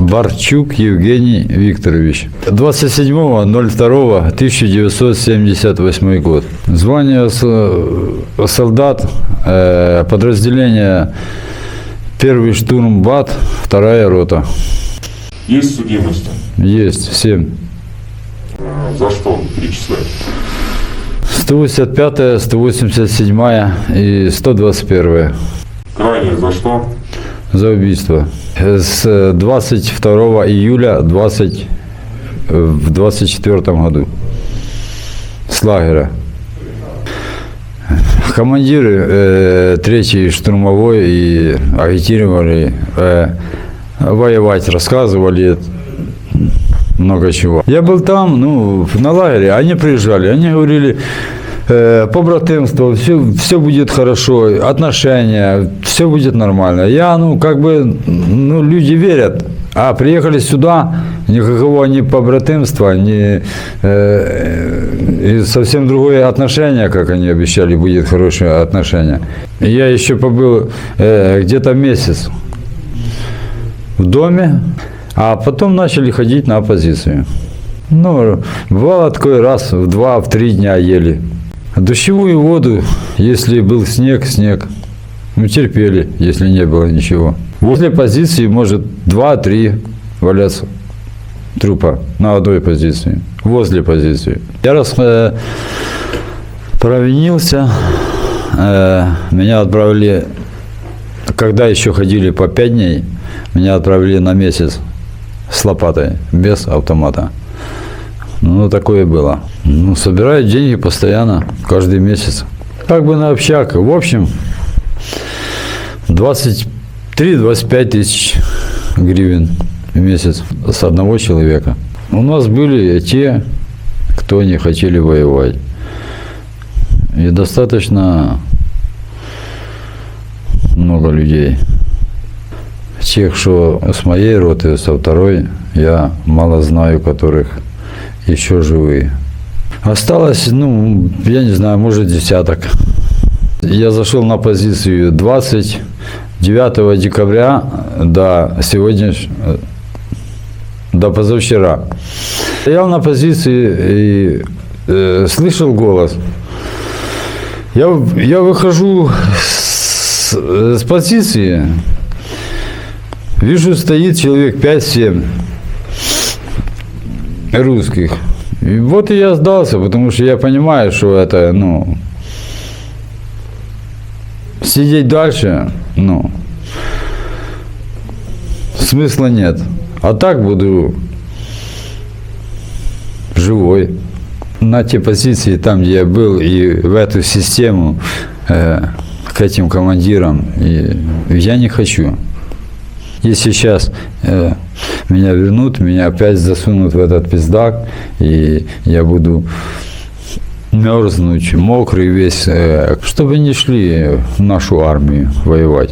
Барчук Евгений Викторович. 27.02.1978 год. Звание солдат, э, подразделение первый штурм БАТ, вторая рота. Есть судимости? Есть, 7. Э, За что перечисляют? 185, 187 и 121 Крайне за что? За убийство. С 22 июля 20, в 24 году с лагеря. Командиры э, третьей штурмовой и агитировали э, воевать, рассказывали много чего. Я был там, ну, на лагере, они приезжали, они говорили, э, побратимство, все, все будет хорошо, отношения, все будет нормально. Я, ну, как бы, ну, люди верят, а приехали сюда, никакого ни побратимства, ни э, и совсем другое отношение, как они обещали, будет хорошее отношение. Я еще побыл э, где-то месяц в доме, а потом начали ходить на оппозицию. Ну, бывало такой раз в два, в три дня ели. Дождевую воду, если был снег, снег. Мы терпели, если не было ничего. Возле позиции может два-три валяться трупа на одной позиции. Возле позиции. Я раз э, провинился, э, меня отправили, когда еще ходили по пять дней, меня отправили на месяц с лопатой, без автомата. Ну, такое было. Ну, собирают деньги постоянно, каждый месяц. Как бы на общак. В общем, 23-25 тысяч гривен в месяц с одного человека. У нас были те, кто не хотели воевать. И достаточно много людей. Тех, что с моей роты, со второй, я мало знаю, которых еще живые. Осталось, ну, я не знаю, может, десяток. Я зашел на позицию 29 декабря до сегодня, до позавчера. Стоял на позиции и э, слышал голос. Я, я выхожу с, с позиции, вижу, стоит человек 5-7 русских. И вот и я сдался, потому что я понимаю, что это, ну, сидеть дальше, ну, смысла нет. А так буду живой. На те позиции, там, где я был, и в эту систему, э, к этим командирам, и я не хочу. Если сейчас э, меня вернут, меня опять засунут в этот пиздак, и я буду мерзнуть, мокрый весь, э, чтобы не шли в нашу армию воевать.